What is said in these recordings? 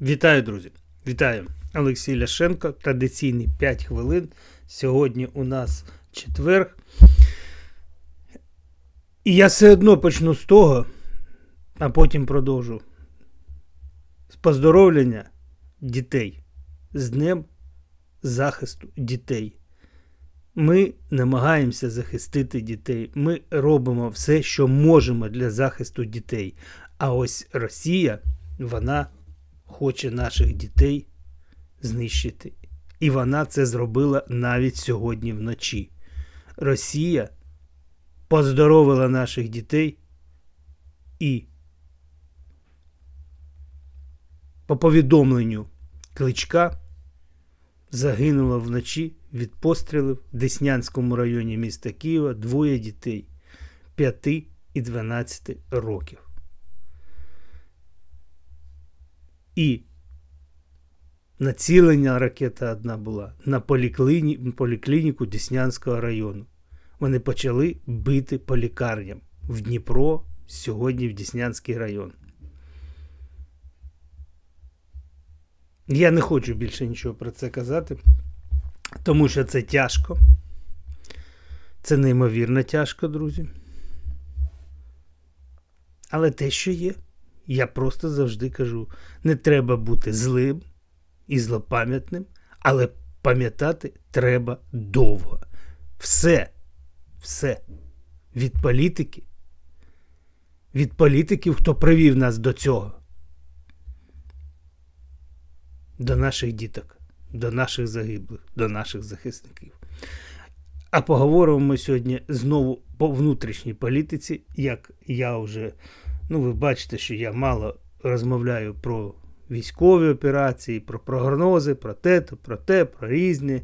Вітаю, друзі! Вітаю! Олексій Ляшенко. Традиційні 5 хвилин. Сьогодні у нас четверг. І я все одно почну з того, а потім продовжу. З поздоровлення дітей. З Днем захисту дітей. Ми намагаємося захистити дітей. Ми робимо все, що можемо для захисту дітей. А ось Росія, вона хоче наших дітей знищити. І вона це зробила навіть сьогодні вночі. Росія поздоровила наших дітей і по повідомленню кличка загинуло вночі від пострілів в Деснянському районі міста Києва двоє дітей 5 і 12 років. І націлення ракета одна була на полікліні, поліклініку Деснянського району. Вони почали бити по лікарням в Дніпро, сьогодні в Деснянський район. Я не хочу більше нічого про це казати, тому що це тяжко. Це неймовірно тяжко, друзі. Але те, що є, я просто завжди кажу: не треба бути злим і злопам'ятним, але пам'ятати треба довго. Все, все від політики, від політиків, хто привів нас до цього, до наших діток, до наших загиблих, до наших захисників. А поговоримо ми сьогодні знову по внутрішній політиці, як я вже, ну ви бачите, що я мало розмовляю про військові операції, про прогнози, про те, то, про те, про різне.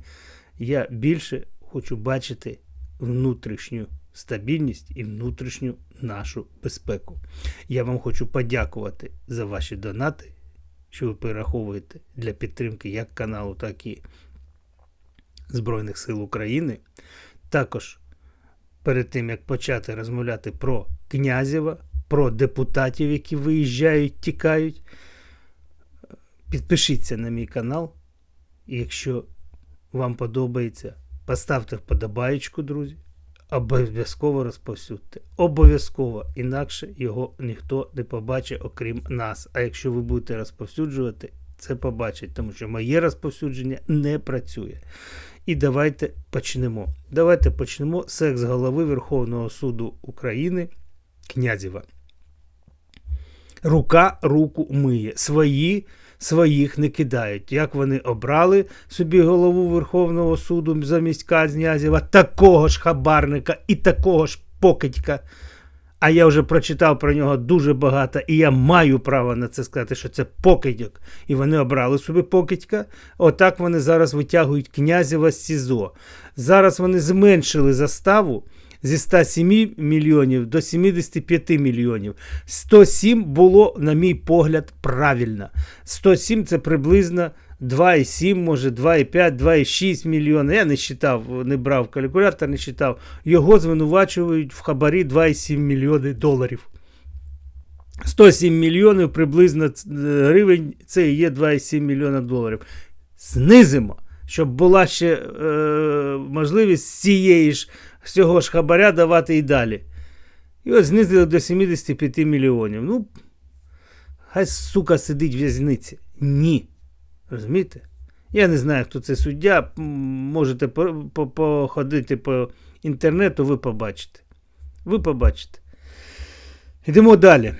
Я більше хочу бачити внутрішню стабільність і внутрішню нашу безпеку. Я вам хочу подякувати за ваші донати, що ви перераховуєте для підтримки як каналу, так і Збройних сил України. Також перед тим як почати розмовляти про князєва, про депутатів, які виїжджають, тікають. Підпишіться на мій канал. І якщо вам подобається, поставте вподобаєчку, друзі. Обов'язково розповсюдьте. Обов'язково, інакше його ніхто не побачить, окрім нас. А якщо ви будете розповсюджувати, це побачить, тому що моє розповсюдження не працює. І давайте почнемо. Давайте почнемо секс голови Верховного суду України Князєва. Рука руку миє. Свої своїх не кидають. Як вони обрали собі голову Верховного суду замість Князєва, такого ж хабарника і такого ж покидька. А я вже прочитав про нього дуже багато, і я маю право на це сказати, що це покидьок. І вони обрали собі покидька. Отак вони зараз витягують князєва з СІЗО. Зараз вони зменшили заставу зі 107 мільйонів до 75 мільйонів. 107 було, на мій погляд, правильно. 107 це приблизно 2,7, може 2,5, 2,6 мільйона. Я не считав, не брав калькулятор, не считав. Його звинувачують в хабарі 2,7 мільйони доларів. 107 мільйонів приблизно гривень це і є 2,7 мільйона доларів. Знизимо, щоб була ще е, можливість з цієї ж цього ж хабаря давати і далі. І ось знизили до 75 мільйонів. Ну, хай сука сидить в в'язниці. Ні. Розумієте? Я не знаю, хто це суддя. Можете походити по інтернету, ви побачите. Ви побачите. Йдемо далі.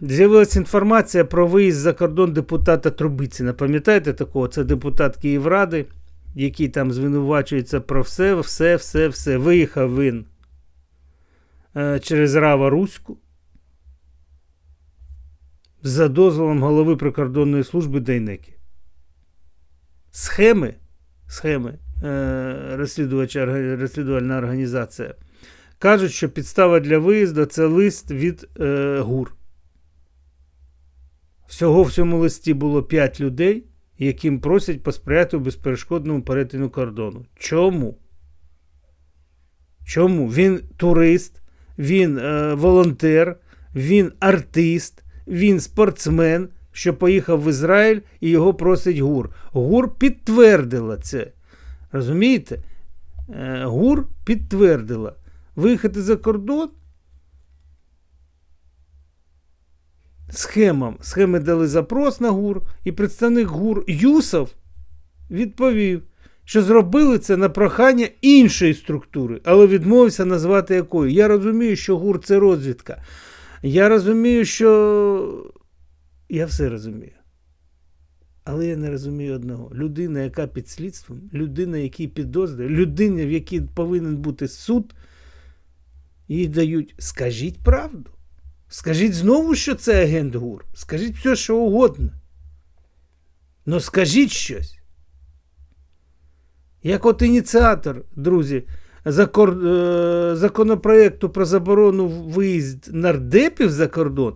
З'явилася інформація про виїзд за кордон депутата Трубицина. Пам'ятаєте такого? Це депутат Київради який там звинувачується про все, все, все, все. Виїхав він е, через Рава Руську за дозволом голови прикордонної служби Дейнеки. Схеми, схеми е, розслідувальна організація кажуть, що підстава для виїзду це лист від е, ГУР. Всього в цьому листі було 5 людей яким просять посприяти у безперешкодному перетину кордону. Чому? Чому? Він турист, він е, волонтер, він артист, він спортсмен. що поїхав в Ізраїль і його просить ГУР. ГУР підтвердила це. Розумієте? Е, ГУР підтвердила. Виїхати за кордон. Схемам. Схеми дали запрос на ГУР, і представник ГУР Юсов відповів, що зробили це на прохання іншої структури, але відмовився назвати якою. Я розумію, що ГУР це розвідка. Я розумію, що. Я все розумію. Але я не розумію одного. Людина, яка під слідством, людина, якій підозрює, людина, в якій повинен бути суд, їй дають, скажіть правду. Скажіть знову, що це агент ГУР. Скажіть все, що угодно. Ну скажіть щось. Як от ініціатор, друзі, закор... е, законопроекту про заборону виїзд нардепів за кордон,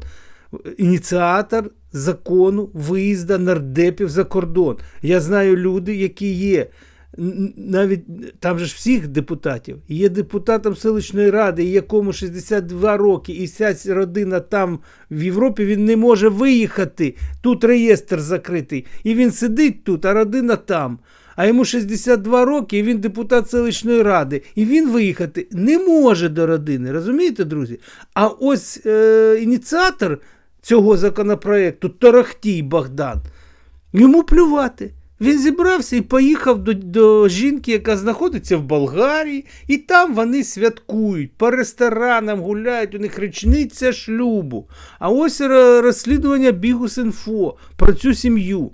ініціатор закону виїзду нардепів за кордон. Я знаю люди, які є. Навіть там же ж всіх депутатів. Є депутатом селищної ради, якому 62 роки, і вся родина там в Європі він не може виїхати. Тут реєстр закритий. І він сидить тут, а родина там. А йому 62 роки, і він депутат селищної ради. І він виїхати не може до родини. Розумієте, друзі? А ось е, ініціатор цього законопроекту, Торохтій Богдан, йому плювати. Він зібрався і поїхав до, до жінки, яка знаходиться в Болгарії, і там вони святкують, по ресторанам гуляють, у них річниця шлюбу. А ось ро- розслідування Бігус.Інфо про цю сім'ю.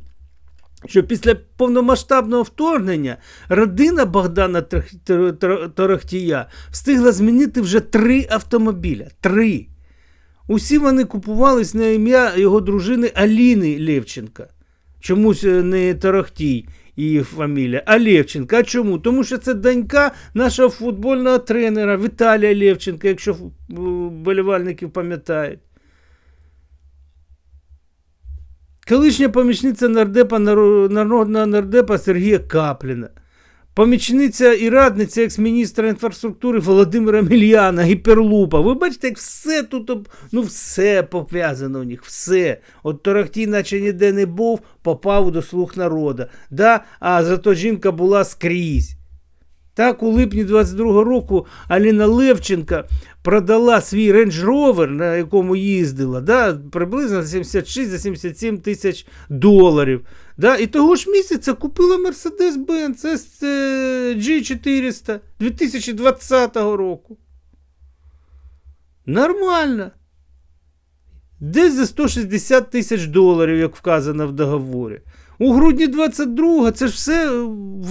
Що після повномасштабного вторгнення родина Богдана Торохтія встигла змінити вже три автомобіля. Три. Усі вони купувались на ім'я його дружини Аліни Левченка. Чомусь е, не Тарахтій її фамілія, а Левченка. А чому? Тому що це донька нашого футбольного тренера Віталія Левченка, якщо е, болівальників пам'ятають. Колишня помічниця нардепа народного нардепа Сергія Капліна. Помічниця і радниця екс-міністра інфраструктури Володимира Мільяна, гіперлупа. Ви бачите, як все тут, ну все пов'язано у них, все. От Торохтій, наче ніде не був, попав до слух народу. Да? А зато жінка була скрізь. Так, у липні 22-го року Аліна Левченка продала свій Range Rover, на якому їздила, да, приблизно за 76-77 тисяч доларів. Да, і того ж місяця купила Mercedes-Benz S е, G400 2020 року. Нормально. Десь за 160 тисяч доларів, як вказано в договорі. У грудні 22-го це ж все е,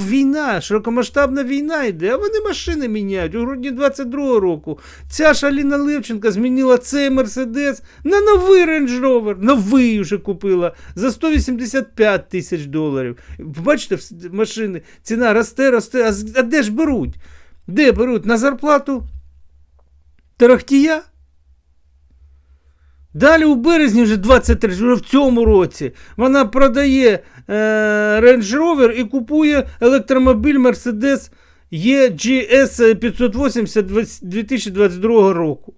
війна, широкомасштабна війна йде, а вони машини міняють. У грудні 22-го року ця ж Аліна Левченка змінила цей Мерседес на новий Range Rover. Новий вже купила за 185 тисяч доларів. Бачите, машини, ціна росте, росте. А де ж беруть? Де беруть? На зарплату Тарахтія? Далі у березні вже 23, вже в цьому році, вона продає е, Range Rover і купує електромобіль Mercedes EGS 580 2022 року.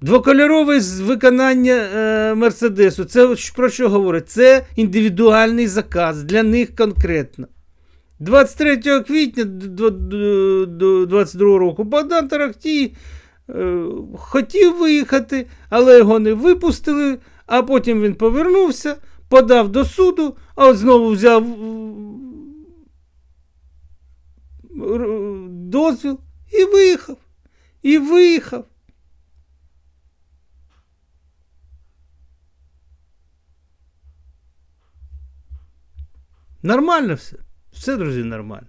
Двокольорове виконання е, Мерседесу. Це про що говорить? Це індивідуальний заказ для них конкретно. 23 квітня 2022 року Богдан Тарахтій хотів виїхати, але його не випустили, а потім він повернувся, подав до суду, а знову взяв е, дозвіл і виїхав. І виїхав. Нормально все. Все, друзі, нормально.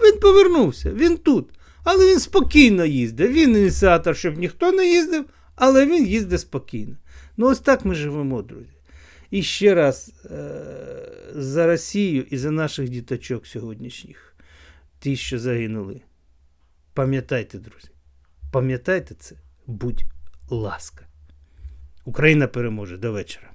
Він повернувся, він тут. Але він спокійно їздить. Він ініціатор, щоб ніхто не їздив, але він їздить спокійно. Ну, ось так ми живемо, друзі. І ще раз е- за Росію і за наших діточок сьогоднішніх, ті, що загинули. Пам'ятайте, друзі, пам'ятайте це, будь ласка. Україна переможе до вечора.